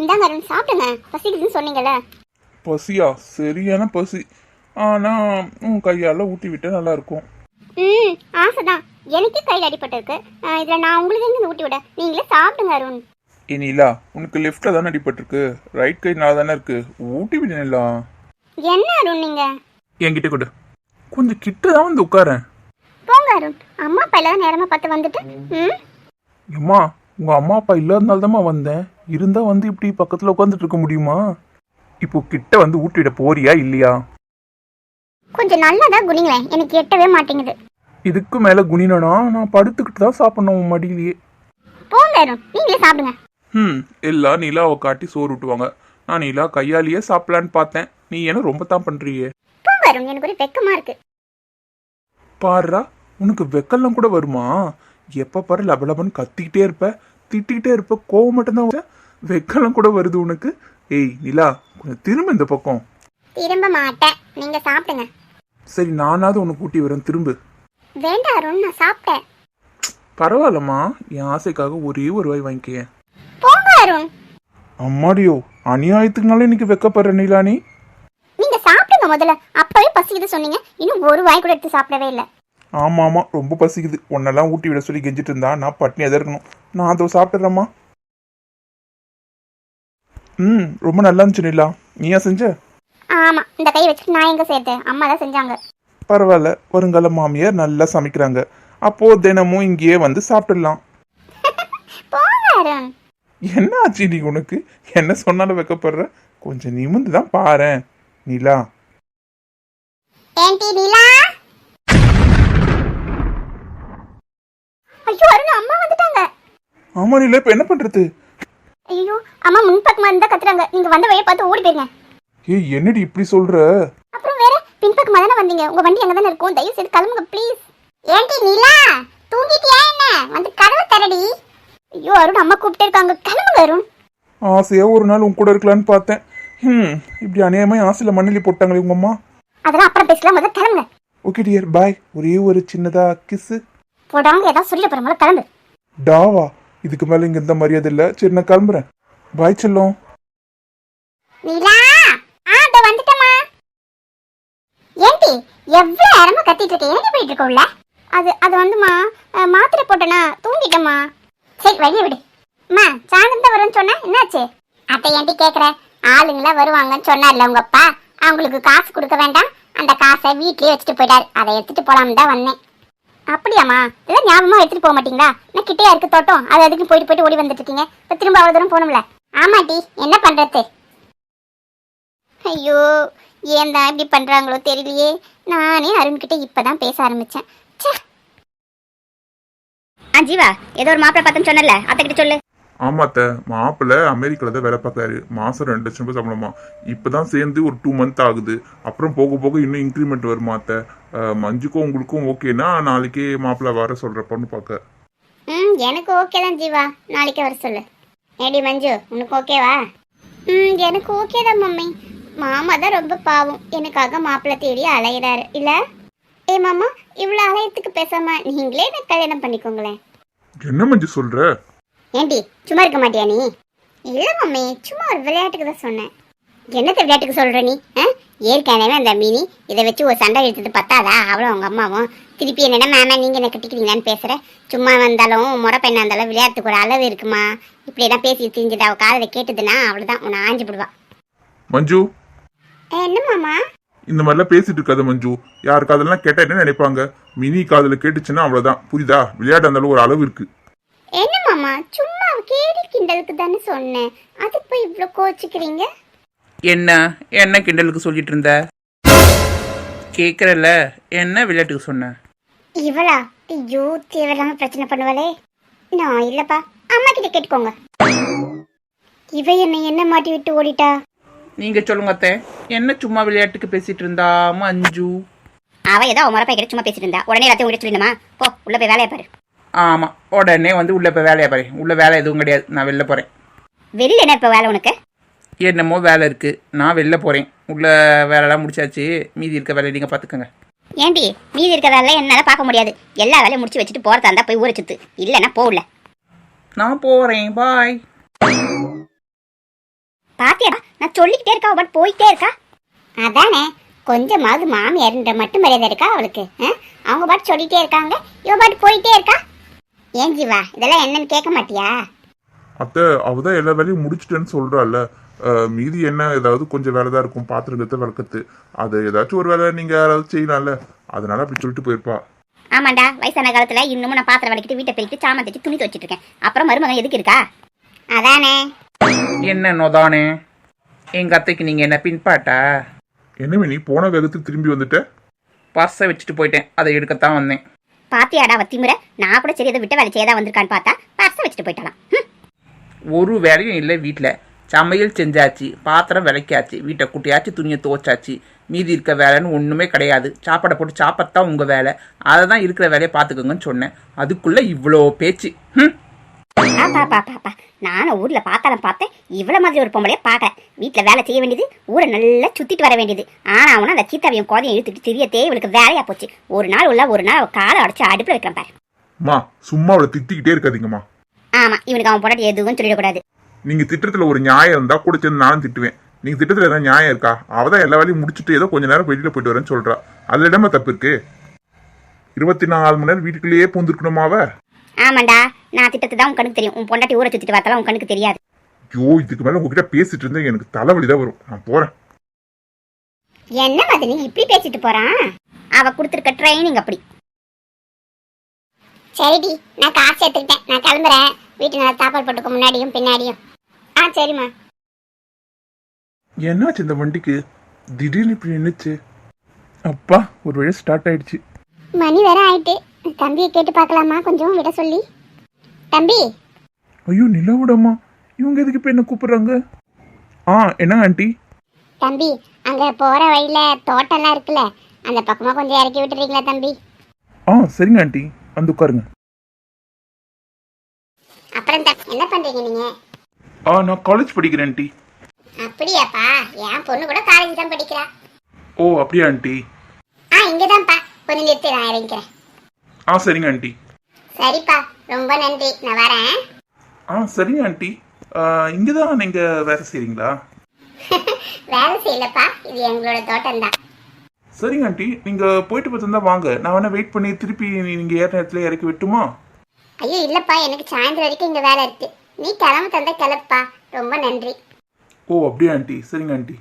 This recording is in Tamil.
இந்தாங்க அருண் சாப்பிடுங்க. பசிக்குதுன்னு சொன்னீங்கல்ல? பசியா? சரியான பசி. ஆனா உன் கையால ஊட்டி விட்டா நல்லா இருக்கும். ம் ஆசைதான். எனக்கே கையில் அடிபட்டிருக்கு. இதுல நான் உங்களுக்கு எங்க ஊட்டி விட? நீங்களே சாப்பிடுங்க அருண். நீலா உனக்கு லெஃப்ட்ல தானே அடிபட்டிருக்கு. ரைட் கை நல்லா தானே இருக்கு. ஊட்டி விடு நீலா. என்ன அருண் நீங்க? என்கிட்ட கொடு. கொஞ்சம் கிட்ட தான் வந்து உட்காரேன். போங்க அருண். அம்மா அப்பா இல்லாத நேரமா பார்த்து வந்துட்டு ம்? அம்மா உங்க அம்மா அப்பா இல்லாதனால வந்தேன். இருந்தா வந்து இப்படி பக்கத்துல உட்காந்துட்டு இருக்க முடியுமா? இப்போ கிட்ட வந்து ஊட்டிவிட போறியா இல்லையா? கொஞ்சம் நல்லதா குனிங்களேன் எனக்கு எட்டவே மாட்டேங்குது. இதுக்கு மேல குனினனா நான் படுத்துக்கிட்டு தான் சாப்பிடணும் உன் மடியிலேயே. போங்க நீங்களே சாப்பிடுங்க. ம் எல்லாம் நிலாவை காட்டி சோறு விட்டுவாங்க நான் நிலா கையாலேயே சாப்பிடலான்னு பார்த்தேன். நீ என்ன ரொம்ப தான் பண்றியே? போங்க எனக்கு ஒரு வெக்கமா இருக்கு. பாருடா உனக்கு வெக்கெல்லாம் கூட வருமா? எப்ப பாரு லபலபன்னு கத்திக்கிட்டே இருப்ப. திட்டிக்கிட்டே இருப்ப கோவம் மட்டும்தான் வரும். வெக்கெல்லாம் கூட வருது உனக்கு. ஏய் நிலா திரும்ப இந்த பக்கம். திரும்ப மாட்டேன். நீங்க சாப்பிடுங்க. சரி நானாவது உனக்கு கூட்டி வரேன் திரும்ப. வேண்டாம் அருண் நான் சாப்பிட்டேன். பரவாயில்லம்மா. என் ஆசைக்காக ஒரே ஒரு வாய் வாங்கிக்கேன். போங்க அருண். அம்மாடியோ அநியாயத்துக்குனால இன்னைக்கு வெக்கப்படுற நிலா நீ? நீங்க சாப்பிடுங்க முதல்ல. அப்பவே பசிக்குது சொன்னீங்க. இன்னும் ஒரு வாய் கூட எடுத்து சாப்பிடவே இல்லை. ஆமா ஆமா ரொம்ப பசிக்குது. உன்னெல்லாம் ஊட்டி விட சொல்லி கெஞ்சிட்டு இருந்தா நான் பட்னியாக தான் இருக்கணும். நான் அதை சாப்பிட்டுறேம்மா. ம் ரொம்ப நல்லா இருந்துச்சு நிலா. நீயா செஞ்ச? ஆமா இந்த கை வச்சுட்டு நான் எங்க சேர்த்தேன்? அம்மா தான் செஞ்சாங்க. பரவாயில்ல வருங்கால மாமியார் நல்லா சமைக்கிறாங்க. அப்போ தினமும் இங்கேயே வந்து சாப்பிட்டுடலாம். என்ன ஆச்சு நீ உனக்கு? என்ன சொன்னாலும் வைக்கப்படுற? கொஞ்சம் நிமிந்து தான் பாரேன். நிலா. நிலா? ஐயோ அருண் அம்மா வந்துட்டாங்க. ஆமா நிலா இப்ப என்ன பண்றது? ஐயோ அம்மா முன்பக்கமா இருந்தா கத்துறாங்க. நீங்க வந்த வழியை பார்த்து ஓடி போயிருங்க. ஏய் என்னடி இப்படி சொல்ற? அப்புறம் வேற பின்பக்கமா தானே வந்தீங்க? உங்க வண்டி அங்க தானே இருக்கும். தயவு செய்து கிளம்புங்க ப்ளீஸ் ஏன்டி நிலா தூங்கிட்டியா என்ன? வந்து கதவு தரடி. ஐயோ அருண் அம்மா கூப்பிட்டே இருக்காங்க. கிளம்புங்க அருண். ஆசையா ஒரு நாள் உன் கூட இருக்கலான்னு பார்த்தேன். ம் இப்படி அநியாயமா ஆசையில மண்ணிலி போட்டாங்களே உங்க அம்மா. அதெல்லாம் அப்புறம் பேசலாம். முதல்ல கிளம்புங்க. ஓகே டியர் பாய் ஒரே ஒரு சின்னதா கிஸ்ஸு போடாங்க ஏதாவது சொல்லிட போற முதல்ல கிளம்பு டாவா இதுக்கு மேல இங்க எந்த மரியாதை இல்ல. சரி நான் கிளம்புறேன். பாய் செல்லம். நிலா ஆ இதோ வந்துட்டமா ஏன்டி எவ்வளவு நேரமா கத்திட்டு இருக்க? ஏன்டி போயிட்டு இருக்க உள்ள? அது அது வந்துமா அஹ், மாத்திரை போட்டனா? தூங்கிட்டமா சரி வெளியே விடு. அம்மா சாயந்தரம் தான் வரும்னு சொன்ன என்னாச்சு? அத்தை ஏன்டி கேக்குற? ஆளுங்களா வருவாங்கன்னு சொன்னார்ல உங்க அப்பா. அவங்களுக்கு காசு கொடுக்க வேண்டாம். அந்த காசை வீட்லயே வச்சுட்டு போயிட்டாரு. அதை எடுத்துட்டு போலாம்னு தான் வந்தேன். அப்படியாம்மா? இதெல்லாம் ஞாபகமா எடுத்துட்டு போக மாட்டீங்களா? நான் கிட்டையா இருக்கு தோட்டம். அது அதுக்கு போயிட்டு போயிட்டு ஓடி வந்துட்டு இருக்கீங்க. இப்ப திரும்ப அவ்வளவு தூரம் போகணும்ல? ஆமாட்டி என்ன பண்றது? ஐயோ ஏன் தான் இப்படி பண்றாங்களோ தெரியலையே. நானே அருண்கிட்ட இப்பதான் பேச ஆரம்பிச்சேன். ச்சே. ஆ ஜீவா ஏதோ ஒரு மாப்பிள்ள பார்த்தேன்னு சொன்னல அத்தை கிட்ட சொல்லு. ஆமாத்த மாப்பிள்ள அமெரிக்கால தான் வேலை பார்க்கறாரு. மாசம் ரெண்டு லட்சம் ரூபாய் சம்பளமா? இப்பதான் சேர்ந்து ஒரு டூ மந்த் ஆகுது. அப்புறம் போக போக இன்னும் இன்க்ரிமெண்ட் வருமா அத்த? அஹ், மஞ்சுக்கும் உங்களுக்கும் ஓகேனா நாளைக்கே மாப்பிள்ள வர சொல்ற பொண்ணு பார்க்க. ம் எனக்கு ஓகே தான் ஜீவா. நாளைக்கு வர சொல்லு. ஏடி மஞ்சு உனக்கு ஓகேவா ம் எனக்கு ஓகே தான் மம்மி. மாமா தான் ரொம்ப பாவம். எனக்காக மாப்பிள்ளை தேடி அலையிறாரு. இல்ல? ஏ மாமா இவ்வளோ அலையத்துக்கு பேசாம நீங்களே எனக்கு கல்யாணம் பண்ணிக்கோங்களேன். என்ன மஞ்சு சொல்ற? ஏண்டி சும்மா இருக்க மாட்டியா நீ? இல்ல மம்மி சும்மா ஒரு விளையாட்டுக்கு தான் சொன்னேன். என்னத்த விளையாட்டுக்கு சொல்ற நீ? ஆ? ஏற்கனவே அந்த மீனி இதை வச்சு ஒரு சண்டை எடுத்தது பத்தாதா? அவளும் அவங்க அம்மாவும். திருப்பி என்னடா மேம நீங்க என்ன கட்டிக்கிறீங்களான்னு பேசுற? சும்மா வந்தாலும் முறை பெண்ணா இருந்தாலும் விளையாட்டுக்கு ஒரு அளவு இருக்குமா? இப்படி எல்லாம் பேசி திரிஞ்சுட்டு அவ காதில் கேட்டதுன்னா அவ்வளவுதான் உன்னை ஆஞ்சு விடுவா மஞ்சு? என்ன மாமா? இந்த மாதிரிலாம் பேசிட்டு இருக்காத மஞ்சு. யார் காதெல்லாம் கேட்டா என்ன நினைப்பாங்க? மினி காதுல கேட்டுச்சுன்னா அவ்வளவுதான். புரியுதா? விளையாட்டு இருந்தாலும் ஒரு அளவு இருக்கு. என்ன மாமா சும்மா கேடி கிண்டலுக்கு தானே சொன்னேன். அதுக்கு போய் இவ்வளோ கோச்சிக்கிறீங்க? என்ன? என்ன கிண்டலுக்கு சொல்லிட்டு இருந்த? கேட்குறல என்ன விளையாட்டுக்கு சொன்ன? இவளா? ஐயோ தேவையில்லாம பிரச்சனை பண்ணுவாளே. நான் இல்லப்பா அம்மா கிட்ட கேட்டுக்கோங்க. இவ என்னை என்ன மாட்டி விட்டு ஓடிட்டா? நீங்கள் சொல்லுங்க அத்தை. என்ன சும்மா விளையாட்டுக்கு பேசிட்டு இருந்தா மஞ்சு? அவ ஏதோ முறப்பை கிட்ட சும்மா பேசிட்டு இருந்தா. உடனே எல்லாத்தையும் உள்ள சொல்லிடுமா போ உள்ள போய் வேலையை பாரு. ஆமாம் உடனே வந்து உள்ள இப்போ வேலையை பாரு. உள்ள வேலை எதுவும் கிடையாது. நான் வெளில போகிறேன் வெளியில என்ன இப்ப வேலை உனக்கு? என்னமோ வேலை இருக்குது நான் வெளில போகிறேன் உள்ள வேலைலாம் முடிச்சாச்சு. மீதி இருக்க வேலையை நீங்கள் பார்த்துக்கோங்க ஏண்டி மீதி இருக்க வேலை என்னால பார்க்க முடியாது. எல்லா வேலையும் முடிச்சு வச்சுட்டு போறதா இருந்தா போய் ஊரை சுத்து. இல்லைன்னா போகல. நான் போகிறேன் பாய். பாத்தியாடா நான் சொல்லிக்கிட்டே இருக்கா? பாட்டு போயிட்டே இருக்கா? அதானே கொஞ்சமாவது மாமியார்ன்ற மட்டும் மரியாதை இருக்கா அவளுக்கு? அவங்க பாட்டு சொல்லிட்டே இருக்காங்க. இவ பாட்டு போயிட்டே இருக்கா? ஏன் ஜீவா இதெல்லாம் என்னன்னு கேட்க மாட்டியா? அத்தை அவ தான் எல்லா வேலையும் முடிச்சிட்டேன்னு சொல்றாள்ல. அஹ், மீதி என்ன ஏதாவது கொஞ்சம் வேலை தான் இருக்கும் பாத்திரங்கத்தை வளர்க்கத்து அது ஏதாச்சும் ஒரு வேலை நீங்க யாராவது செய்யலாம்ல. அதனால அப்படி சொல்லிட்டு போயிருப்பா. ஆமாண்டா வயசான காலத்துல இன்னமும் நான் பாத்திரம் வலிக்கிட்டு வீட்டை பெருக்கிட்டு சாமான் துணி துவச்சிட்டு இருக்கேன். அப்புறம் மருமகன் எதுக்கு இருக்கா? அதானே. என்ன நொதானே? எங்கள் அத்தைக்கு நீங்கள் என்ன பின்பாட்டா? என்ன நீ போன வேகத்துக்கு திரும்பி வந்துட்ட? பர்ஸை வச்சுட்டு போயிட்டேன். அதை எடுக்கத்தான் வந்தேன். பாத்தியாடா அவ நான் கூட சரி ஏதோ விட்ட வேலை செய்யதா வந்திருக்கான்னு பார்த்தா பர்ஸை வச்சுட்டு போயிட்டாலாம் ஒரு வேலையும் இல்லை வீட்டில் சமையல் செஞ்சாச்சு பாத்திரம் விளக்கியாச்சு வீட்டை குட்டியாச்சு துணியை துவச்சாச்சு. மீதி இருக்க வேலைன்னு ஒன்றுமே கிடையாது. சாப்பாடை போட்டு சாப்பாடு தான் உங்கள் வேலை. அதை தான் இருக்கிற வேலையை பார்த்துக்கோங்கன்னு சொன்னேன். அதுக்குள்ளே இவ்வளோ பேச்சு. ம் பாப்பா நானும் ஊர்ல பார்த்தாலும் பார்த்தேன். இவ்வளவு மாதிரி ஒரு பொம்பளைய பார்க்கல. வீட்டுல வேலை செய்ய வேண்டியது ஊரை நல்லா சுத்திட்டு வர வேண்டியது. ஆனா அவனா அந்த சீத்தாவையும் குழந்தையும் இழுத்துட்டு தெரியத்தே இவளுக்கு வேலையா போச்சு. ஒரு நாள் உள்ள ஒரு நாள் அவ காலை அடைச்சு அடுப்புல வைக்கிறேன் பாரு. அம்மா சும்மா அவளை திட்டிக்கிட்டே இருக்காதீங்கம்மா. ஆமா இவனுக்கு அவன் பொண்டாட்டி எதுவும் சொல்லிடக்கூடாது. நீங்க திட்டத்துல ஒரு நியாயம் இருந்தா கூட சேர்ந்து நானும் திட்டுவேன். நீங்க திட்டத்துல ஏதாவது நியாயம் இருக்கா? அவ தான் எல்லா வேலையும் முடிச்சுட்டு ஏதோ கொஞ்ச நேரம் வெளியில போயிட்டு வரேன்னு சொல்றா. அதுல இடமா தப்பு இருக்கு? இருபத்தி நாலு மணி நேரம் வீட்டுக்குள்ளேயே பூந்துருக்கணுமா அவ? ஆமாண்டா நான் திட்டத்தை தான் உன் கண்ணுக்கு தெரியும். உன் பொண்டாட்டி ஊரை சுத்திட்டு பார்த்தாலும் உன் கண்ணுக்கு தெரியாது. ஐயோ இதுக்கு மேல உங்ககிட்ட பேசிட்டு இருந்தா எனக்கு தலைவலி தான் வரும். நான் போறேன். என்ன மதனி இப்படி பேசிட்டு போறான் அவ கொடுத்துருக்க ட்ரைனிங் அப்படி. சரிடி நான் காசு எடுத்துக்கிட்டேன். நான் கிளம்புறேன். வீட்டு நல்லா சாப்பாடு போட்டுக்க முன்னாடியும் பின்னாடியும். ஆ சரிம்மா. என்னாச்சு இந்த வண்டிக்கு? திடீர்னு இப்படி நின்னுச்சு. அப்பா ஒரு வழி ஸ்டார்ட் ஆயிடுச்சு. மணி வேற ஆயிட்டு. தம்பியை கேட்டு பார்க்கலாமா? கொஞ்சம் விட சொல்லி. தம்பி! ஐயோ நிலவுடம்மா. இவங்க எதுக்கு இப்ப என்ன கூப்பிடுறாங்க? ஆ என்ன ஆண்டி? தம்பி அங்க போற வழியில தோட்டம்லாம் இருக்குல்ல அந்த பக்கமா கொஞ்சம் இறக்கி விட்டுறீங்களா தம்பி? ஆ சரிங்க ஆண்டி. வந்து உட்காருங்க. அப்புறம் என்ன பண்றீங்க நீங்க? ஆ நான் காலேஜ் படிக்கிறேன் ஆண்டி. அப்படியாப்பா? என் பொண்ணு கூட காலேஜ் தான் படிக்கிறா. ஓ அப்படியா ஆண்டி? ஆ இங்கதான்ப்பா. கொஞ்சம் நிறுத்தி நான் இறங்கிக்கிறேன். ஆ சரிங்க ஆண்டி. சரிப்பா. ரொம்ப நன்றி. நான் வரேன். ஆ சரிங்க ஆண்டி. இங்கே தான் நீங்கள் வேலை செய்கிறீங்களா வேலை செய்யலப்பா. இது எங்களோட தோட்டம் தான் சரிங்க ஆண்டி. நீங்கள் போயிட்டு பார்த்துருந்தா வாங்க. நான் வேணா வெயிட் பண்ணி திருப்பி நீங்கள் ஏற நேரத்தில் இறக்கி விட்டுமா? ஐயோ இல்லப்பா. எனக்கு சாயந்தரம் வரைக்கும் இங்க வேலை இருக்கு. நீ கிளம்ப தந்தா கிளப்பா ரொம்ப நன்றி. ஓ அப்படியா ஆண்டி. சரிங்க ஆண்டி.